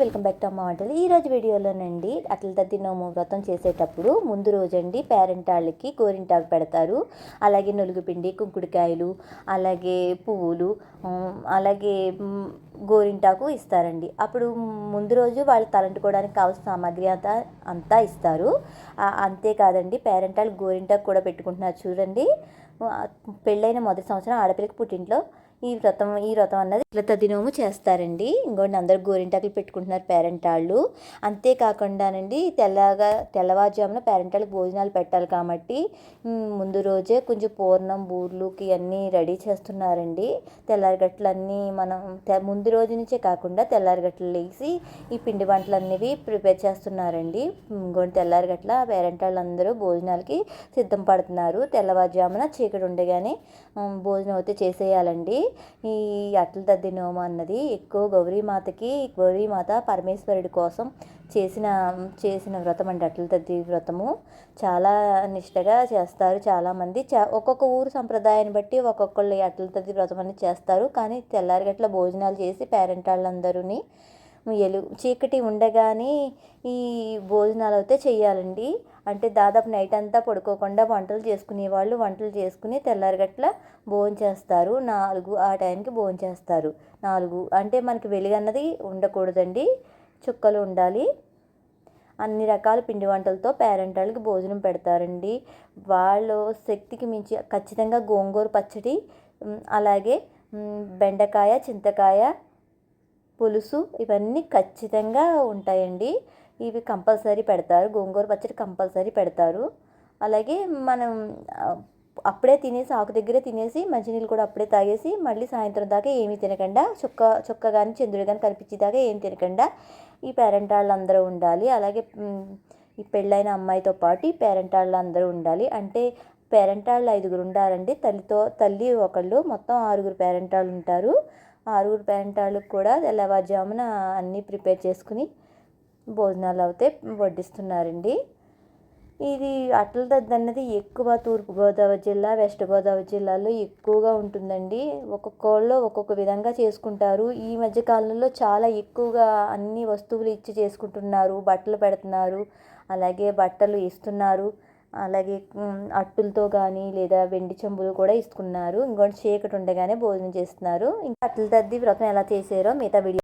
Welcome back to అమ్మ వంటలు. ఈ రోజు వీడియోలోనండి అట్ల తద్ది నోము వ్రతం చేసేటప్పుడు ముందు రోజండి పేరెంటాళ్ళకి గోరింటాకు పెడతారు. అలాగే నులుగుపిండి కుంకుడికాయలు అలాగే పువ్వులు అలాగే గోరింటాకు ఇస్తారండి. అప్పుడు ముందు రోజు వాళ్ళు తలంటుకోవడానికి కావాల్సిన సామాగ్రి అంతా అంతా ఇస్తారు. అంతేకాదండి అంతేకాదండి వాళ్ళు గోరింటాకు కూడా పెట్టుకుంటున్నారు చూడండి. పెళ్ళైన మొదటి సంవత్సరం ఆడపిల్లకి పుట్టింట్లో ఈ వ్రతం ఈ వ్రతం అన్నది ఇట్లా తదినోము చేస్తారండి. ఇంకోటి అందరు గోరింటాకులు పెట్టుకుంటున్నారు పేరెంటాళ్ళు. అంతేకాకుండానండి తెల్లగా తెల్లవారుజామున పేరెంటాళ్ళకి భోజనాలు పెట్టాలి కాబట్టి ముందు రోజే కొంచెం పూర్ణం బూర్లుకి అన్నీ రెడీ చేస్తున్నారండి. తెల్లారిగట్లన్నీ మనం తె- ముందు రోజు నుంచే కాకుండా తెల్లారిగట్లు లేచి ఈ పిండి వంటలు అనేవి ప్రిపేర్ చేస్తున్నారండి. ఇంకోటి తెల్లారిగట్ల పేరెంట్ అందరూ భోజనాలకి సిద్ధం పడుతున్నారు. తెల్లవారుజామున చీకటి ఉండగానే భోజనం అయితే చేసేయాలండి. ఈ అట్ల తద్ది నోమ అన్నది ఎక్కువ గౌరీమాతకి గౌరీమాత పరమేశ్వరుడి కోసం చేసిన చేసిన వ్రతం అండి అట్ల దద్ది వ్రతము. చాలా నిష్టగా చేస్తారు చాలామంది. చా ఒక్కొక్క ఊరు సంప్రదాయాన్ని బట్టి ఒక్కొక్కళ్ళు ఈ అట్ల దద్ది వ్రతం అనేది చేస్తారు. కానీ తెల్లారిగట్ల భోజనాలు చేసి పేరెంట్ వాళ్ళందరూని ఎలు చీకటి ఉండగానే ఈ భోజనాలు అయితే చేయాలండి అంటే దాదాపు నైట్ అంతా పడుకోకుండా వంటలు చేసుకునే వాళ్ళు వంటలు చేసుకుని తెల్లారిగట్ల భోజనం చేస్తారు. నాలుగు ఆ టైంకి భోజనం చేస్తారు. నాలుగు అంటే మనకి వెలుగన్నది ఉండకూడదండి. చుక్కలు ఉండాలి. అన్ని రకాల పిండి వంటలతో పేరెంట్ వాళ్ళకి భోజనం పెడతారండి. వాళ్ళు శక్తికి మించి ఖచ్చితంగా గోంగూర పచ్చడి అలాగే బెండకాయ చింతకాయ పులుసు ఇవన్నీ ఖచ్చితంగా ఉంటాయండి. ఇవి కంపల్సరీ పెడతారు. గోంగూర పచ్చడి కంపల్సరీ పెడతారు. అలాగే మనం అప్పుడే తినేసి ఆకు దగ్గరే తినేసి మంచినీళ్ళు కూడా అప్పుడే తాగేసి మళ్ళీ సాయంత్రం దాకా ఏమీ తినకుండా చుక్క చుక్క కానీ చంద్రుడు కానీ కనిపించేదాకా ఏం తినకుండా ఈ పేరెంట్ వాళ్ళందరూ ఉండాలి. అలాగే ఈ పెళ్ళైన అమ్మాయితో పాటు ఈ పేరెంట్ వాళ్ళందరూ ఉండాలి. అంటే పేరెంట్ వాళ్ళు ఐదుగురు ఉండాలండి. తల్లితో తల్లి ఒకళ్ళు మొత్తం ఆరుగురు పేరెంట్ వాళ్ళు ఉంటారు. ఆరుగురు పేరెంట్ వాళ్ళకి కూడా తెల్లవారుజామున అన్నీ ప్రిపేర్ చేసుకుని భోజనాలు అయితే వడ్డిస్తున్నారండి. ఇది అట్ల దద్ది అన్నది ఎక్కువ తూర్పుగోదావరి జిల్లా వెస్ట్ గోదావరి జిల్లాలో ఎక్కువగా ఉంటుందండి. ఒక్కొక్కళ్ళు ఒక్కొక్క విధంగా చేసుకుంటారు. ఈ మధ్య కాలంలో చాలా ఎక్కువగా అన్ని వస్తువులు ఇచ్చి చేసుకుంటున్నారు. బట్టలు పెడుతున్నారు. అలాగే బట్టలు ఇస్తున్నారు. అలాగే అట్టులతో కానీ లేదా వెండి చెంబులు కూడా ఇస్తున్నారు. ఇంకోటి చీకటి ఉండగానే భోజనం చేస్తున్నారు. ఇంకా అట్ల తద్ది వ్రతం ఎలా చేసారో మిగతా వీడియో